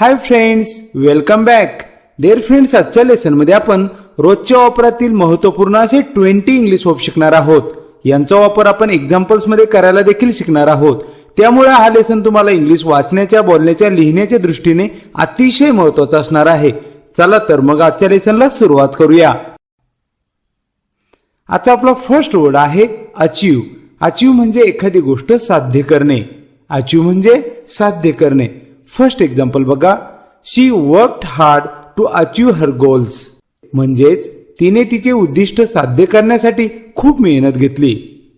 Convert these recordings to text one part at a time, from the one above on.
Hi friends welcome back. Dear friends आजच्या लेसनमध्ये आपण रोजच्या वापरातील महत्त्वपूर्ण असे ट्वेंटी इंग्लिश वर्ब शिकणार आहोत. यांचा वापर आपण एक्झाम्पल्समध्ये करायला देखील शिकणार आहोत. त्यामुळे हा लेसन तुम्हाला इंग्लिश वाचण्याच्या बोलण्याच्या लिहिण्याच्या दृष्टीने अतिशय महत्त्वाचा असणार आहे. चला तर मग आजच्या लेसनला सुरुवात करूया. आजचा आपला फर्स्ट वर्ड आहे अचीव अचीव म्हणजे एखादी गोष्ट साध्य करणे. अचीव म्हणजे साध्य करणे. फर्स्ट एक्झाम्पल बघा. She worked hard to achieve her goals म्हणजेच तिने तिचे उद्दिष्ट साध्य करण्यासाठी खूप मेहनत घेतली.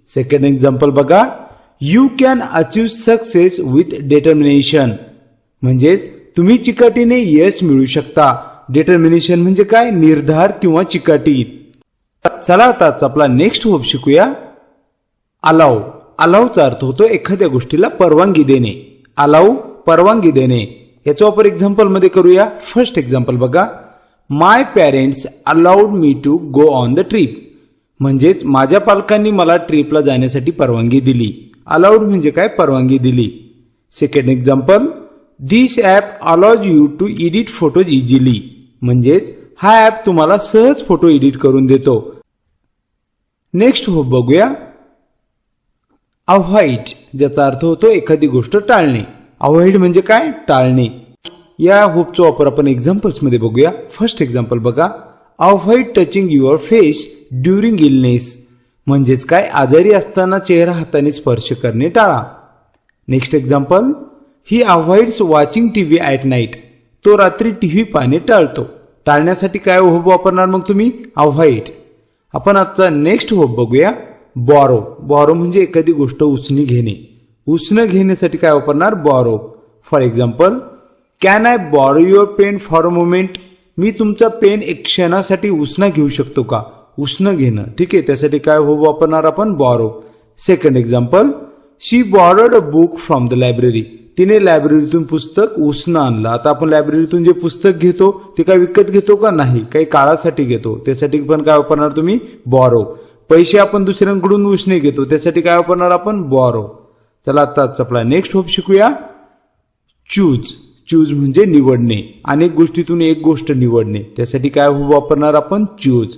सेकंड एक्झाम्पल बघा. You can achieve success with determination म्हणजेच तुम्ही चिकाटीने यश मिळू शकता. डिटर्मिनेशन म्हणजे काय? निर्धार किंवा चिकाटी. चला आता आपला नेक्स्ट होप शिकूया. अलाव अलावचा अर्थ होतो एखाद्या गोष्टीला परवानगी देणे. अलाव परवानगी देणे. याचा वापर एक्झाम्पलमध्ये करूया. फर्स्ट एक्झाम्पल बघा. My parents allowed me to go on the trip म्हणजेच माझ्या पालकांनी मला ट्रिपला जाण्यासाठी परवानगी दिली. अलाउड म्हणजे काय? परवानगी दिली. Second example this app allows you to edit photos easily म्हणजेच हा ॲप तुम्हाला सहज फोटो एडिट करून देतो. नेक्स्ट हो बघूया. अव्हाइट ज्याचा अर्थ होतो एखादी गोष्ट टाळणे. अवॉइड म्हणजे काय? टाळणे. या होपचा वापर आपण एक्झाम्पल्समध्ये बघूया. फर्स्ट एक्झाम्पल बघा. Avoid touching your face during illness म्हणजेच काय? आजारी असताना चेहरा हाताने स्पर्श करणे टाळा. Next example he avoids watching TV at night तो रात्री टीव्ही पाहणे टाळतो. टाळण्यासाठी काय होप वापरणार मग तुम्ही? अव्हॉइड आपण आजचा नेक्स्ट होप बघूया. बॉरो बॉरो म्हणजे एखादी गोष्ट उसनी घेणे. उसणं घेण्यासाठी काय वापरणार? Borrow for example can I borrow your pen for a moment मी तुमचा पेन एक क्षणासाठी उसणं घेऊ शकतो का? उसणं घेणं. ठीक आहे त्यासाठी काय हो वापरणार आपण? Borrow second example she borrowed a book from the library तिने लायब्ररीतून पुस्तक उसणं आणलं. आता आपण लायब्ररीतून जे पुस्तक घेतो ते काय विकत घेतो का? नाही. काही काळासाठी घेतो. त्यासाठी पण काय वापरणार तुम्ही? बॉरो पैसे आपण दुसऱ्यांकडून उसणे घेतो. त्यासाठी काय वापरणार आपण? बॉरो चला आता आपला नेक्स्ट होप शिकूया. चूज चूज म्हणजे निवडणे. अनेक गोष्टीतून एक गोष्ट निवडणे. त्यासाठी काय वापरणार आपण? Choose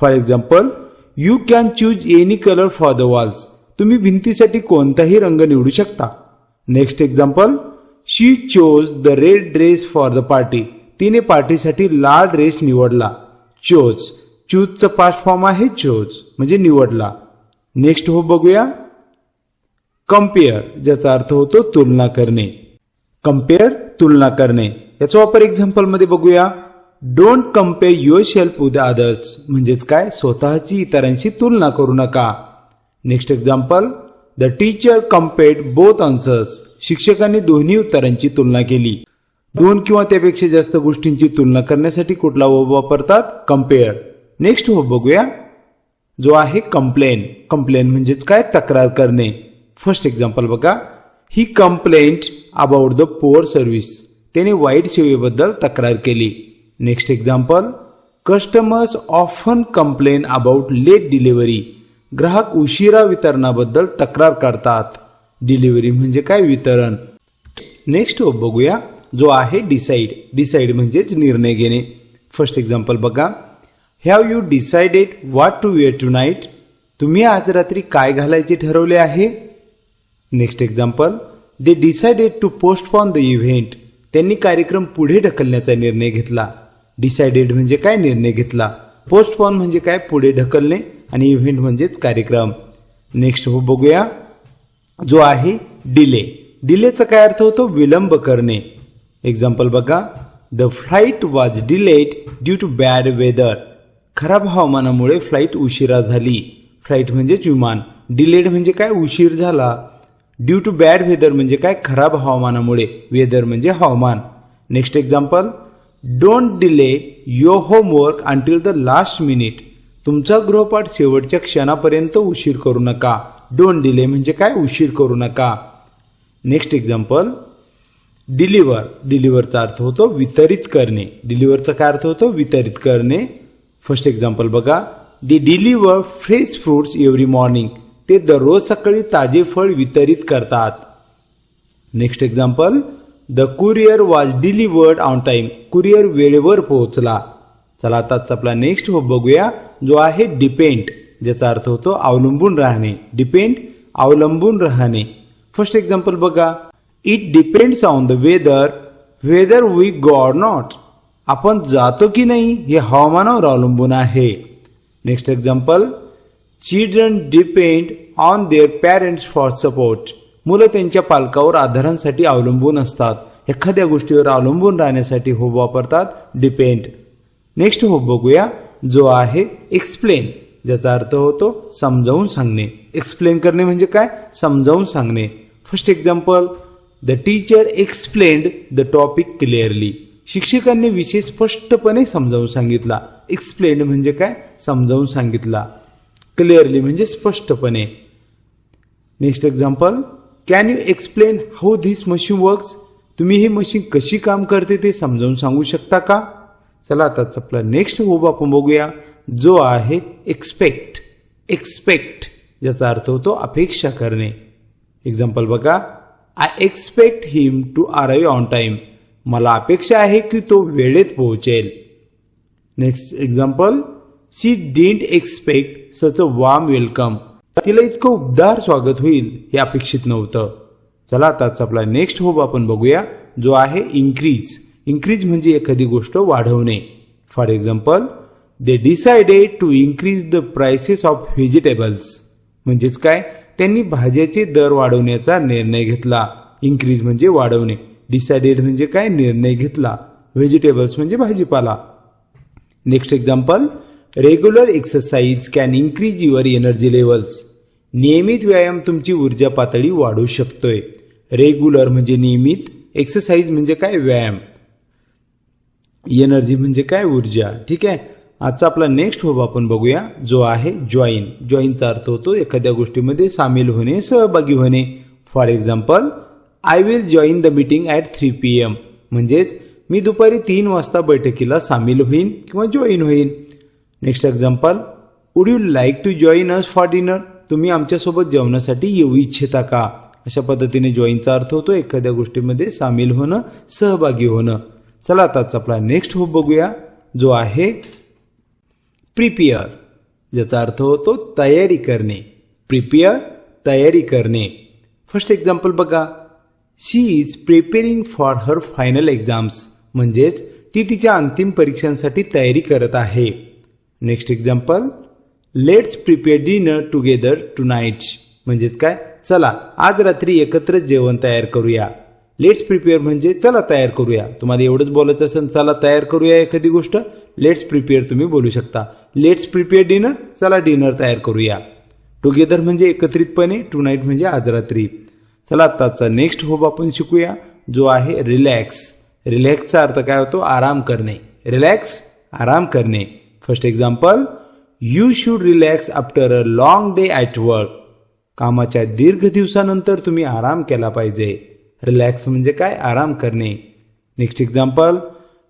for example you can choose any colour for the walls तुम्ही भिंतीसाठी कोणताही रंग निवडू शकता. Next example she chose the red dress for the party तिने पार्टीसाठी लाल ड्रेस निवडला. चोज चूजचं पास्ट फॉर्म आहे चोज म्हणजे निवडला. नेक्स्ट हो बघूया. कंपेअर ज्याचा अर्थ होतो तुलना करणे. कंपेअर तुलना करणे. याचा वापर एक्झाम्पलमध्ये बघूया. Don't compare yourself with others म्हणजेच काय? स्वतःची इतरांशी तुलना करू नका. Next example the teacher compared both answers शिक्षकांनी दोन्ही उत्तरांची तुलना केली. दोन किंवा त्यापेक्षा जास्त गोष्टींची तुलना करण्यासाठी कुठला वर्ब वापरतात? कंपेअर नेक्स्ट वर्ब बघूया. जो आहे कंप्लेन कंप्लेन म्हणजेच काय? तक्रार करणे. फर्स्ट एक्झाम्पल बघा. He complaint about the poor service त्याने वाईट सेवेबद्दल तक्रार केली. Next example customers often complain about late delivery ग्राहक उशिरा वितरणाबद्दल तक्रार करतात. डिलिव्हरी म्हणजे काय? वितरण. नेक्स्ट बघूया. जो आहे डिसाईड डिसाईड म्हणजेच निर्णय घेणे. फर्स्ट एक्झाम्पल बघा. Have you decided what to wear tonight तुम्ही आज रात्री काय घालायचे ठरवले आहे? Next example they decided to postpone the event त्यांनी कार्यक्रम पुढे ढकलण्याचा निर्णय घेतला. डिसाइडेड म्हणजे काय निर्णय घेतला? पोस्टपॉन म्हणजे काय? पुढे ढकलणे आणि इव्हेंट म्हणजेच कार्यक्रम. नेक्स्ट हो बघूया. जो आहे डिले डिलेचा काय अर्थ होतो? विलंब करणे. एक्झाम्पल बघा. The flight was delayed due to bad weather खराब हवामानामुळे फ्लाईट उशिरा झाली. फ्लाईट म्हणजेच विमान. डिलेड म्हणजे काय? उशीर झाला. ड्यू टू बॅड वेदर म्हणजे काय? खराब हवामानामुळे. वेदर म्हणजे हवामान. Next example don't delay your homework until the last minute तुमचा गृहपाठ शेवटच्या क्षणापर्यंत उशीर करू नका. डोंट डिले म्हणजे काय? उशीर करू नका. नेक्स्ट एक्झाम्पल डिलिव्हर डिलिव्हरचा अर्थ होतो वितरित करणे. डिलिव्हरचा काय अर्थ होतो? वितरित करणे. फर्स्ट एक्झाम्पल बघा. They deliver fresh fruits every morning ते दररोज सकाळी ताजे फळ वितरित करतात. Next example the courier was delivered on time courier वेळेवर पोहोचला. चला आता आपला नेक्स्ट हो बघूया जो आहे डिपेंड ज्याचा अर्थ होतो अवलंबून राहणे. डिपेंड अवलंबून राहणे. फर्स्ट एक्झाम्पल बघा. It depends on the weather weather we god not आपण जातो की नाही हे हवामानावर अवलंबून आहे. Next example children depend on their parents for support मुलं त्यांच्या पालकावर आधारांसाठी अवलंबून असतात. एखाद्या गोष्टीवर अवलंबून राहण्यासाठी होब वापरतात डिपेंड नेक्स्ट होब बघूया जो आहे एक्सप्लेन ज्याचा अर्थ होतो समजावून सांगणे. एक्सप्लेन करणे म्हणजे काय? समजावून सांगणे. First example the teacher explained the topic clearly शिक्षकांनी विषय स्पष्टपणे समजावून सांगितला. एक्सप्लेन म्हणजे काय? समजावून सांगितला. क्लिअरली म्हणजे स्पष्टपणे. Next example can you explain how this machine works तुम्ही ही मशीन कशी काम करते ते समजावून सांगू शकता का? चला आता आपला नेक्स्ट होब आपण बघूया जो आहे एक्सपेक्ट एक्सपेक्ट ज्याचा अर्थ होतो अपेक्षा करणे. एक्झाम्पल बघा I expect him to arrive on time मला अपेक्षा आहे की तो वेळेत पोहोचेल. Next example she didn't expect such warm welcome तिला इतकं उबदार स्वागत होईल हे अपेक्षित नव्हतं. चला आताच आपला नेक्स्ट होप आपण बघूया जो आहे इन्क्रीज इन्क्रीज म्हणजे एखादी गोष्ट वाढवणे. For example they decided to increase the prices of vegetables म्हणजेच काय? त्यांनी भाज्याचे दर वाढवण्याचा निर्णय घेतला. इन्क्रीज म्हणजे वाढवणे. डिसाइडेड म्हणजे काय? निर्णय घेतला. व्हेजिटेबल्स म्हणजे भाजीपाला. Next example regular exercise can increase your energy levels नियमित व्यायाम तुमची ऊर्जा पातळी वाढवू शकतोय रेग्युलर म्हणजे नियमित एक्सरसाइज म्हणजे काय व्यायाम एनर्जी म्हणजे काय ऊर्जा ठीक आहे आजचा आपला नेक्स्ट होब आपण बघूया जो आहे जॉईन जॉईनचा अर्थ होतो एखाद्या गोष्टीमध्ये सामील होणे सहभागी होणे for example I will join the meeting at three P M म्हणजेच मी दुपारी तीन वाजता बैठकीला सामील होईन किंवा जॉईन होईन next example would you like to join us for dinner तुम्ही आमच्यासोबत जेवणासाठी येऊ इच्छिता का? अशा पद्धतीने जॉईनचा अर्थ होतो एखाद्या गोष्टीमध्ये सामील होणं सहभागी होणं. चला आता आपला नेक्स्ट होप बघूया जो आहे प्रिपेअर ज्याचा अर्थ होतो तयारी करणे. प्रिपेअर तयारी करणे. फर्स्ट एक्झाम्पल बघा. She is preparing for her final exams म्हणजेच ती तिच्या अंतिम परीक्षांसाठी तयारी करत आहे. Next example let's prepare dinner together tonight म्हणजेच काय? चला आज रात्री एकत्र जेवण तयार करूया. लेट्स प्रिपेअर म्हणजे चला तयार करूया. तुम्हाला एवढंच बोलायचं असेल चला तयार करूया एखादी गोष्ट. लेट्स प्रिपेअर तुम्ही बोलू शकता. लेट्स प्रिपेअर डिनर चला डिनर तयार करूया. टुगेदर म्हणजे एकत्रितपणे टू नाईट म्हणजे आज रात्री. चला आत्ताचा नेक्स्ट होप आपण शिकूया जो आहे रिलॅक्स रिलॅक्सचा अर्थ काय होतो? आराम करणे. रिलॅक्स आराम करणे. First example you should relax after a long day at work कामाच्या दीर्घ दिवसानंतर तुम्ही आराम केला पाहिजे. रिलॅक्स म्हणजे काय? आराम करणे. Next example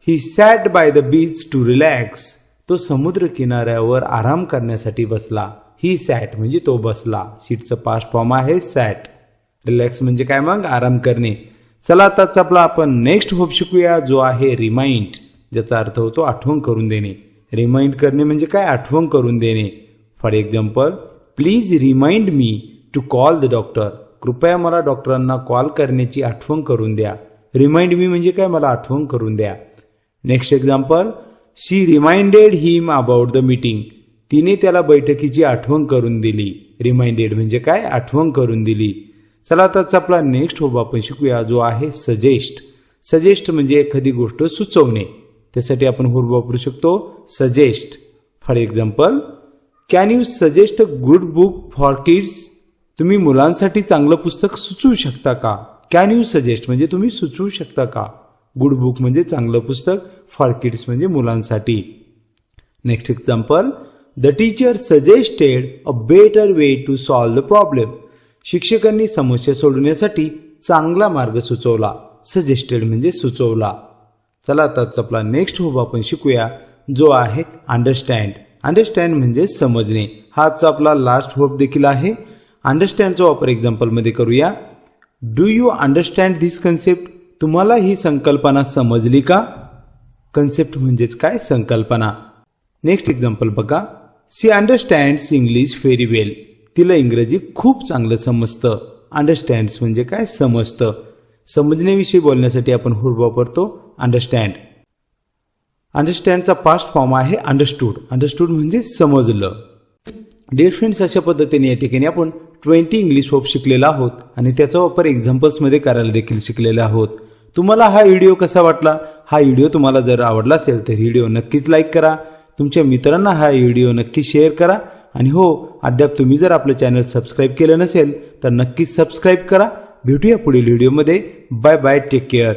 he sat by the beach to relax तो समुद्र किनाऱ्यावर आराम करण्यासाठी बसला. ही सॅट म्हणजे तो बसला. सीटचं पास्ट फॉर्म आहे सॅट रिलॅक्स म्हणजे काय मग? आराम करणे. चला आताच आपला आपण नेक्स्ट होप शिकूया जो आहे रिमाइंड ज्याचा अर्थ होतो आठवण करून देणे. रिमाइंड करणे म्हणजे काय? आठवण करून देणे. For example please remind me to call the doctor कृपया मला डॉक्टरांना कॉल करण्याची आठवण करून द्या. रिमाइंड मी म्हणजे काय? मला आठवण करून द्या. Next example she reminded him about the meeting तिने त्याला बैठकीची आठवण करून दिली. रिमाइंडेड म्हणजे काय? आठवण करून दिली. चला आताच आपला नेक्स्ट होबा आपण शिकूया. जो आहे सजेस्ट सजेस्ट म्हणजे एखादी गोष्ट सुचवणे. त्यासाठी आपण होप वापरू शकतो. Suggest for example can you suggest a good book for kids तुम्ही मुलांसाठी चांगलं पुस्तक सुचवू शकता का? कॅन यू सजेस्ट म्हणजे तुम्ही सुचवू शकता का? गुड बुक म्हणजे चांगलं पुस्तक फॉर किड्स म्हणजे मुलांसाठी. Next example the teacher suggested a better way to solve the problem शिक्षकांनी समस्या सोडवण्यासाठी चांगला मार्ग सुचवला. सजेस्टेड म्हणजे सुचवला. चला आताच आपला नेक्स्ट होप आपण शिकूया जो आहे अंडरस्टँड अंडरस्टँड म्हणजे समजणे. हाच आपला लास्ट होप देखील आहे. अंडरस्टँडचा वापर एक्झाम्पलमध्ये करूया. Do you understand this concept तुम्हाला ही संकल्पना समजली का? कन्सेप्ट म्हणजेच काय? संकल्पना. नेक्स्ट एक्झाम्पल बघा. She understands English very well तिला इंग्रजी खूप चांगलं समजतं. अंडरस्टँड्स म्हणजे काय? समजतं. समजण्याविषयी बोलण्यासाठी आपण हुड वापरतो. अंडरस्टँड अंडरस्टँडचा पास्ट फॉर्म आहे अंडरस्टूड अंडरस्टूड म्हणजे समजलं. डिअर फ्रेंड्स अशा पद्धतीने या ठिकाणी आपण ट्वेंटी इंग्लिश वर्ब शिकलेला आहोत आणि त्याचा वापर एक्झाम्पल्समध्ये करायला देखील शिकलेले आहोत. तुम्हाला हा व्हिडिओ कसा वाटला? हा व्हिडिओ तुम्हाला जर आवडला असेल तर व्हिडिओ नक्कीच लाईक करा. तुमच्या मित्रांना हा व्हिडिओ नक्की शेअर करा. आणि हो अद्याप तुम्ही जर आपलं चॅनल सबस्क्राईब केलं नसेल तर नक्कीच सबस्क्राईब करा. भेटूया पुढील व्हिडिओमध्ये बाय बाय टेक केअर